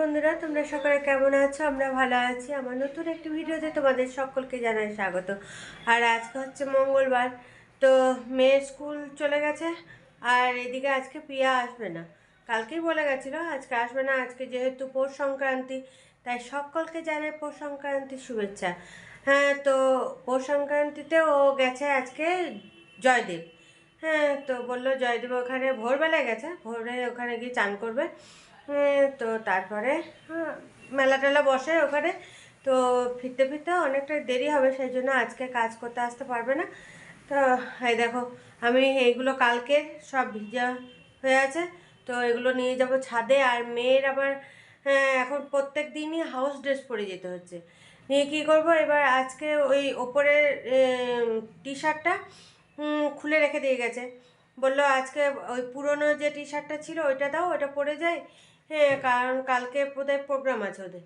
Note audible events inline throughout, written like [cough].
বন্ধুরা, তোমরা সকলে কেমন আছো? আমরা ভালো আছি। আমার নতুন একটি ভিডিওতে তোমাদের সকলকে জানাই স্বাগত। আর আজকে হচ্ছে মঙ্গলবার, তো মেয়ের স্কুল চলে গেছে, আর এদিকে আজকে প্রিয়া আসবে না। কালকেই বলে গেছিল আজকে আসবে না আজকে যেহেতু পৌষ সংক্রান্তি তাই সকলকে জানাই পৌষ সংক্রান্তির শুভেচ্ছা। হ্যাঁ তো পৌষ সংক্রান্তিতে ও গেছে আজকে জয়দেব। হ্যাঁ তো বলল জয়দেব ওখানে ভোরবেলায় গেছে ভোরে ওখানে গিয়ে চান করবে। হ্যাঁ, তো তারপরে হ্যাঁ, মেলা টেলা বসে ওখানে। তো ফিরতে ফিরতে অনেকটা দেরি হবে সেই জন্য আজকে কাজ করতে আসতে পারবে না। তো এই দেখো আমি এইগুলো কালকে সব ভিজা হয়ে আছে। তো এগুলো নিয়ে যাব ছাদে। আর মেয়ের আবার হ্যাঁ, এখন প্রত্যেক দিনই হাউস ড্রেস পরে যেতে হচ্ছে। নিয়ে কী করব? এবার আজকে ওই ওপরের টি শার্টটা খুলে রেখে দিয়ে গেছে। বলল আজকে ওই পুরনো যে টি শার্টটা ছিল ওইটা দাও ওটা পরে যাই। হ্যাঁ কারণ কালকে বোধহয় প্রোগ্রাম আছে ওদের।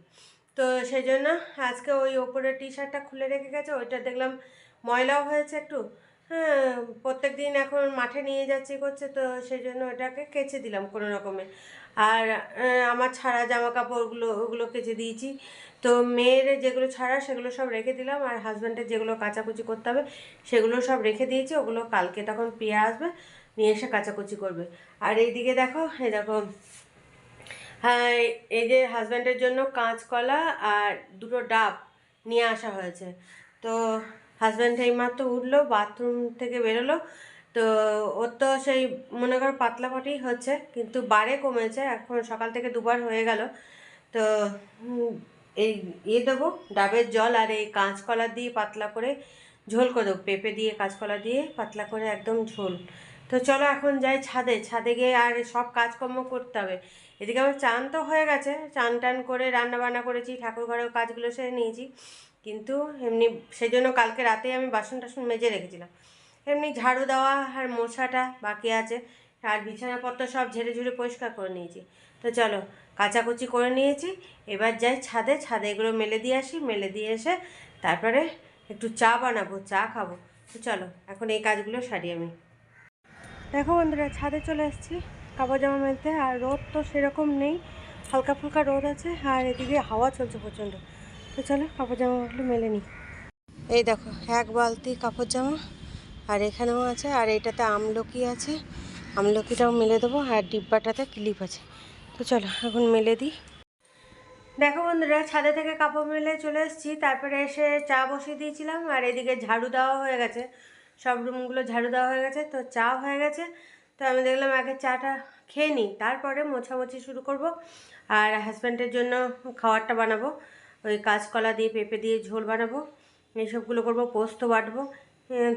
তো সেই জন্য আজকে ওই ওপরের টি শার্টটা খুলে রেখে গেছে। ওইটা দেখলাম ময়লাও হয়েছে একটু। হ্যাঁ প্রত্যেক দিন এখন মাঠে নিয়ে যাচ্ছি করছে, তো সেই জন্য ওটাকে কেচে দিলাম কোনো রকমে। আর আমার ছাড়া জামা কাপড়গুলো ওগুলো কেচে দিয়েছি। তো মেয়ের যেগুলো ছাড়া, সেগুলো সব রেখে দিলাম। আর হাজব্যান্ডের যেগুলো কাচাকুচি করতে হবে, সেগুলো সব রেখে দিয়েছি। ওগুলো কালকে তখন পেয়ে আসবে, নিয়ে এসে কাচাকুচি করবে। আর এইদিকে দেখো, এই দেখো হ্যাঁ এই যে হাজব্যান্ডের জন্য কাঁচকলা আর দুটো ডাব নিয়ে আসা হয়েছে। তো হাজব্যান্ড এই মাত্র উঠল, বাথরুম থেকে বেরোলো। তো ওর তো সেই মনে করো পাতলা পাটি হচ্ছে, কিন্তু বারে কমেছে, এখন সকাল থেকে দুবার হয়ে গেল। তো এই ইয়ে দেবো, ডাবের জল আর এই কাঁচকলা দিয়ে পাতলা করে ঝোল করে দেবো, পেঁপে দিয়ে, কাঁচকলা দিয়ে পাতলা করে একদম ঝোল। তো চলো এখন যাই ছাদে ছাদে গিয়ে আর সব কাজকর্ম করতে হবে। এদিকে আমার চান তো হয়ে গেছে, চান টান করে রান্না বান্না করেছি ঠাকুর ঘরেও কাজগুলো সেরে নিয়েছি। কিন্তু এমনি সেই জন্য কালকে রাতেই আমি বাসন টাসন মেজে রেখেছিলাম। এমনি ঝাড়ু দেওয়া আর মোছাটা বাকি আছে, আর বিছানাপত্র সব ঝেড়ে ঝুড়ে পরিষ্কার করে নিয়েছি। তো চলো, কাচাকুচি করে নিয়েছি, এবার যাই ছাদে ছাদে এগুলো মেলে দিয়ে আসি, মেলে দিয়ে এসে তারপরে একটু চা বানাবো, চা খাব। তো চলো, এখন এই কাজগুলো সারি আমি। দেখো বন্ধুরা, ছাদে চলে এসেছি, কাপড় জামা মেলতে, আর রোদ তো সেরকম নেই, হালকা ফুলকা রোদ আছে, আর এদিকে হাওয়া চলছে প্রচণ্ড। তো চলো কাপড় জামাগুলো মেলে নিই। এই দেখো, এক বালতি কাপড় জামা, আর এখানেও আছে, আর এটাতে আমলকি আছে। আমলকিটাও মেলে দেবো, আর ডিব্বাটাতে ক্লিপ আছে। তো চলো, এখন মেলে দিই। দেখো বন্ধুরা, ছাদে থেকে কাপড় মেলে চলে এসেছি। তারপরে এসে চা বসিয়ে দিয়েছিলাম, আর এদিকে ঝাড়ু দেওয়া হয়ে গেছে। সব রুমগুলো ঝাড়ু দেওয়া হয়ে গেছে, তো চা হয়ে গেছে। তো আমি দেখলাম আগে চাটা খেয়ে নিই, তারপরে মোছামুছি শুরু করব, আর হাজব্যান্ডের জন্য খাবারটা বানাবো। ওই কাঁচকলা দিয়ে, পেঁপে দিয়ে ঝোল বানাবো। এইসবগুলো করব, পোস্ত বাটবো।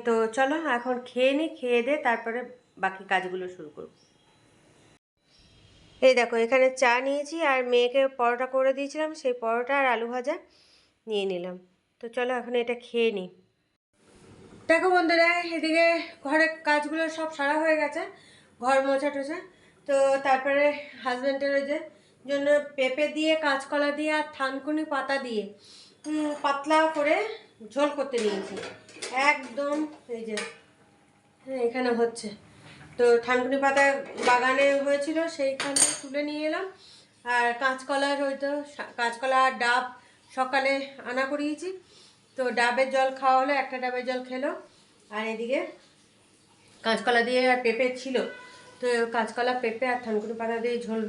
তো চলো এখন খেয়ে নিই খেয়ে দে, তারপরে বাকি কাজগুলো শুরু করব। এই দেখো, এখানে চা নিয়েছি আর মেয়েকে পরোটা করে দিয়েছিলাম, সেই পরোটা আর আলু ভাজা নিয়ে নিলাম। তো চলো এখন এটা খেয়ে নিই দেখো বন্ধুরা, এদিকে ঘরের কাজগুলো সব সারা হয়ে গেছে, ঘর মোছা টোছা। তো তারপরে হাজব্যান্ডের ওই যে জন্য পেঁপে দিয়ে, কাঁচকলা দিয়ে আর থানকুনি পাতা দিয়ে পাতলা করে ঝোল করতে নিয়েছি। একদম এই যে হ্যাঁ এখানে হচ্ছে। তো থানকুনি পাতা বাগানে হয়েছিল, সেইখানে তুলে নিয়ে এলাম। আর কাঁচকলার ওই তো কাঁচকলা ডাব সকালে আনা করিয়েছি। তো ডাবের জল খাওয়া হলো একটা ডাবের জল খেলো। আর এদিকে কাঁচকলা দিয়ে আর পেঁপে ছিল। তো কাঁচকলা, পেঁপে আর থানকুনি পাতা দিয়ে ঝোল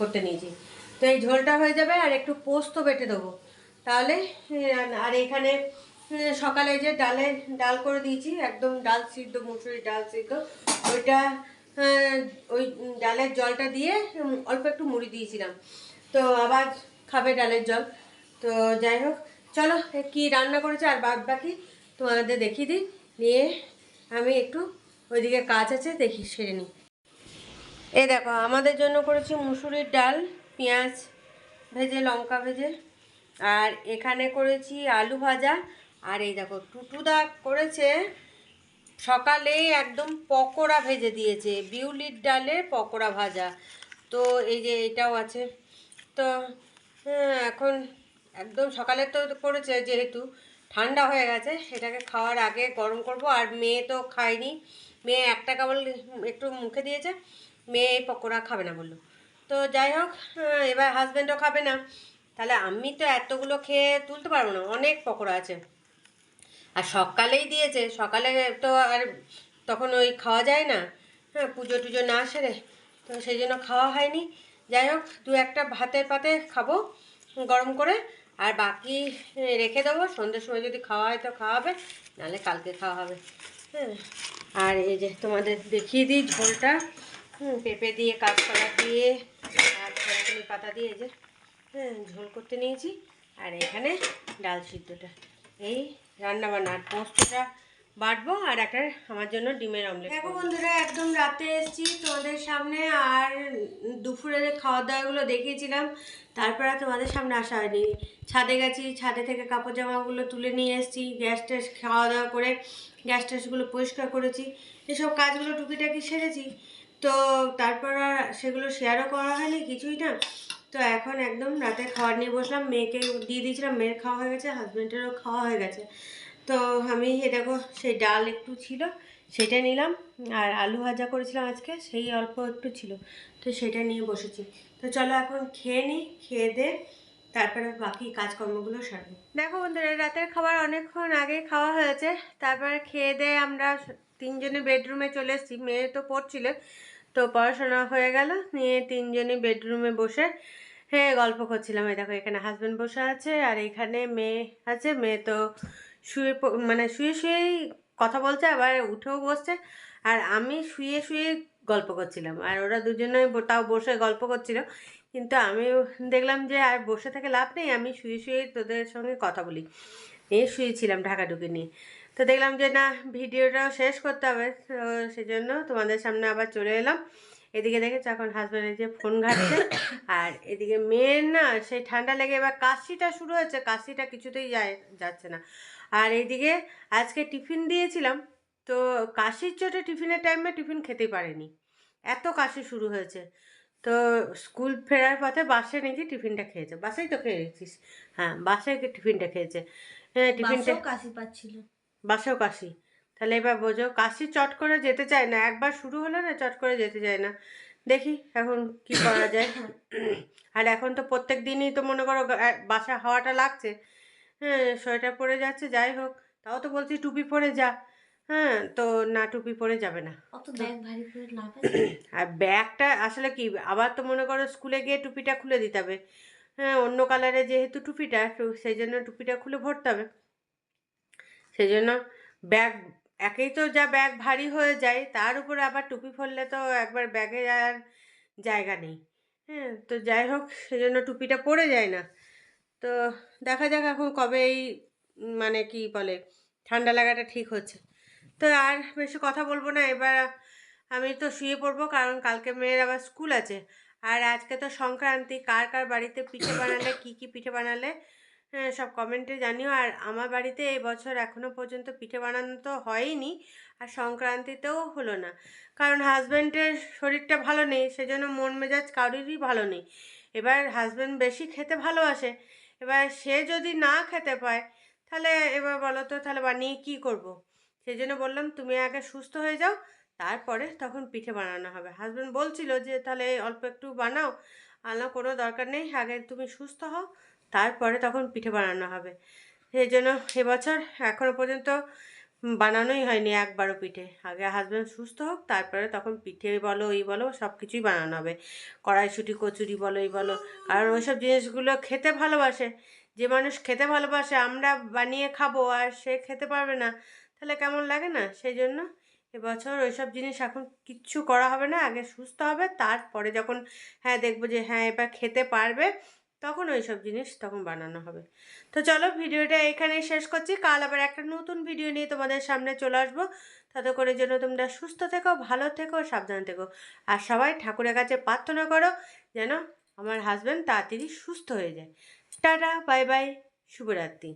করতে নিয়েছি। তো এই ঝোলটা হয়ে যাবে আর একটু পোস্ত বেটে দেবো। তাহলে, আর এখানে সকালে যে ডালে ডাল করে দিয়েছি, একদম ডাল সিদ্ধ মুসুরি ডাল সিদ্ধ, ওইটা ওই ডালের জলটা দিয়ে অল্প একটু মুড়ি দিয়েছিলাম। তো আবার খাবে ডালের জল। তো যাই হোক, চলো কি রান্না করেছে আর বাদ বাকি তোমাদের দেখিয়ে দিই। নিয়ে আমি একটু ওইদিকে কাজ আছে, দেখি সেরে নিই। এই দেখো, আমাদের জন্য করেছি মুসুরির ডাল, পেঁয়াজ ভেজে, লঙ্কা ভেজে। আর এখানে করেছি আলু ভাজা। আর এই দেখো, টুটুদা করেছে সকালেই একদম পকোড়া ভেজে দিয়েছে, বিউলির ডালের পকোড়া ভাজা। তো এই যে এটাও আছে। তো হ্যাঁ এখন একদম সকালে তো করেছে যেহেতু, ঠান্ডা হয়ে গেছে এটাকে খাওয়ার আগে গরম করব। আর মেয়ে তো খায়নি, মেয়ে একটা কেবল একটু মুখে দিয়েছে। মেয়ে পকোড়া খাবে না বলল। তো যাই হোক হ্যাঁ, এবার হাজব্যান্ডও খাবে না। তাহলে আমি তো এতগুলো খেয়ে তুলতে পারব না অনেক পকোড়া আছে। আর সকালেই দিয়েছে সকালে তো আর তখন ওই খাওয়া যায় না। হ্যাঁ পুজো টুজো না সেরে তো সেই জন্য খাওয়া হয়নি। যাই হোক দু একটা ভাতের পাতে খাব গরম করে। আর বাকি রেখে দেবো। সন্ধ্যের সময় যদি খাওয়া হয় তো খাওয়া হবে নাহলে কালকে খাওয়া হবে। হ্যাঁ আর এই যে তোমাদের দেখিয়ে দিই ঝোলটা। পেঁপে দিয়ে, কাঁচকলা দিয়ে, আর ধনেকুনি পাতা দিয়ে যে হ্যাঁ ঝোল করতে নিয়েছি। আর এখানে ডাল সিদ্ধটা। এই রান্না বান্না, আর পোস্তটা বাটবো আর একটা আমার জন্য ডিমের অমলেট দেখো বন্ধুরা, একদম রাতে এসেছি তোমাদের সামনে, আর দুপুরের খাওয়া দাওয়াগুলো দেখিয়েছিলাম। তারপর তোমাদের সামনে আসা হয়নি। ছাদে গেছি, ছাদে থেকে কাপড় জামাগুলো তুলে নিয়ে এসেছি, গ্যাস ট্যাস খাওয়া দাওয়া করে, গ্যাস ট্যাসগুলো পরিষ্কার করেছি। এসব কাজগুলো টুকিটাকি সেরেছি। তো তারপর আর সেগুলো শেয়ারও করা হয়নি, কিছুই না। তো এখন একদম রাতে খাবার নিয়ে বসলাম, মেয়েকে দিয়ে দিয়েছিলাম, মেয়ের খাওয়া হয়ে গেছে হাজব্যান্ডেরও খাওয়া হয়ে গেছে। তো আমি এ দেখো, সেই ডাল একটু ছিল, সেটা নিলাম, আর আলু ভাজা করেছিলাম আজকে, সেই অল্প একটু ছিল, তো সেটা নিয়ে বসেছি। তো চলো এখন খেয়ে নিই খেয়ে দে, তারপরে বাকি কাজকর্মগুলো সারবো। দেখো বন্ধুরা, রাতের খাবার অনেকক্ষণ আগে খাওয়া হয়েছে, তারপরে খেয়ে দিয়ে আমরা তিনজনে বেডরুমে চলে এসেছি, মেয়ে তো পড়ছিল। তো পড়াশোনা হয়ে গেল, নিয়ে তিনজনই বেডরুমে বসে হ্যাঁ গল্প করছিলাম। এই দেখো, এখানে হাজব্যান্ড বসে আছে আর এখানে মেয়ে আছে। মেয়ে তো শুয়ে মানে শুয়ে শুয়েই কথা বলছে, আবার উঠেও বসছে। আর আমি শুয়ে শুয়ে গল্প করছিলাম। আর ওরা দুজনে তাও বসে গল্প করছিল। কিন্তু আমি দেখলাম যে আর বসে থেকে লাভ নেই, আমি শুয়ে শুয়ে তোদের সঙ্গে কথা বলি। নিয়ে শুয়েছিলাম ঢাকা ঢুকে নিয়ে। তো দেখলাম যে না, ভিডিওটাও শেষ করতে হবে। তো সেজন্য তোমাদের সামনে আবার চলে এলাম। এদিকে দেখেছ এখন হাজব্যান্ডের যে ফোন ঘাটছে। আর এদিকে মেয়ের না, সেই ঠান্ডা লেগে এবার কাশিটা শুরু হয়েছে। কাশিটা কিছুতেই যায়, যাচ্ছে না। আর এইদিকে আজকে টিফিন দিয়েছিলাম। তো কাশির চোটে টিফিনের টাইমে টিফিন খেতে পারেনি। এত কাশি শুরু হয়েছে। তো স্কুল ফেরার পথে বাসে নাকি টিফিনটা খেয়েছে। বাসেই তো খেয়েছিস। হ্যাঁ বাসে টিফিনটা খেয়েছে। হ্যাঁ টিফিনটা কাশি পাচ্ছিল। বাসেও কাশি। তাহলে এবার বোঝো কাশি চট করে যেতে চায় না একবার শুরু হলে না চট করে যেতে চায় না। দেখি এখন কি করা যায়। আর এখন তো প্রত্যেক দিনই তো মনে করো বাসা হাওয়াটা লাগছে। হ্যাঁ সোয়েটার পরে যাচ্ছে যাই হোক। তাও তো বলছি টুপি পরে যা। হ্যাঁ তো না টুপি পরে যাবে না। [clears throat] আর ব্যাগটা আসলে কি আবার তো মনে করো স্কুলে গিয়ে টুপিটা খুলে দিতে হবে। হ্যাঁ অন্য কালারে যেহেতু টুপিটা সেই জন্য টুপিটা খুলে ভরতে হবে। সেই জন্য ব্যাগ, একেই তো যা ব্যাগ ভারী হয়ে যায়, তার উপরে আবার টুপি পরলে তো একবার ব্যাগে আর জায়গা নেই। হ্যাঁ তো যাই হোক, সেজন্য টুপিটা পরে যায় না। তো দেখা যাক এখন কবে এই মানে কি বলে, ঠান্ডা লাগাটা ঠিক হচ্ছে। তো আর বেশি কথা বলব না, এবার আমি তো শুয়ে পড়ব, কারণ কালকে মেয়ের আবার স্কুল আছে। আর আজকে তো সংক্রান্তি, কার কার বাড়িতে পিঠে বানালে, কি কি পিঠে বানালে হ্যাঁ সব কমেন্টে জানিও। আর আমার বাড়িতে এই বছর এখনও পর্যন্ত পিঠে বানানো তো হয়নি। আর সংক্রান্তিতেও হলো না। কারণ হাজব্যান্ডের শরীরটা ভালো নেই, সেজন্য মন মেজাজ কারোরই ভালো নেই। এবার হাজব্যান্ড বেশি খেতে ভালোবাসে। এবার সে যদি না খেতে পায়, তাহলে এবার বলো তো তাহলে বানিয়ে কী করব। সেই জন্য বললাম, তুমি আগে সুস্থ হয়ে যাও, তারপরে তখন পিঠে বানানো হবে। হাজব্যান্ড বলছিল যে, তাহলে অল্প একটু বানাও। আনা কোনো দরকার নেই। আগে তুমি সুস্থ হও তারপরে তখন পিঠে বানানো হবে। সেই জন্য এবছর এখনও পর্যন্ত বানানোই হয়নি একবারও পিঠে। আগে হাজব্যান্ড সুস্থ হোক, তারপরে তখন পিঠে বলো, এই বলো সব কিছুই বানানো হবে। কড়াইশুটি, কচুরি বলো, এই বলো। কারণ ওইসব জিনিসগুলো খেতে ভালোবাসে। যে মানুষ খেতে ভালোবাসে, আমরা বানিয়ে খাব আর সে খেতে পারবে না, তাহলে কেমন লাগে না? সেই জন্য এবছর ওইসব জিনিস এখন কিচ্ছু করা হবে না। আগে সুস্থ হবে, তারপরে যখন হ্যাঁ দেখব যে হ্যাঁ এবার খেতে পারবে তখন ওই সব জিনিস তখন বানানো হবে। তো চলো ভিডিওটা এখানে শেষ করছি। কাল আবার একটা নতুন ভিডিও নিয়ে তোমাদের সামনে চলে আসব। তাতে করে যেন তোমরা সুস্থ থেকো, ভালো থেকো, সাবধান থেকো। আর সবাই ঠাকুরের কাছে প্রার্থনা করো যেন আমার হাজব্যান্ড তাড়াতাড়ি সুস্থ হয়ে যায়। টাটা বাই বাই শুভরাত্রি।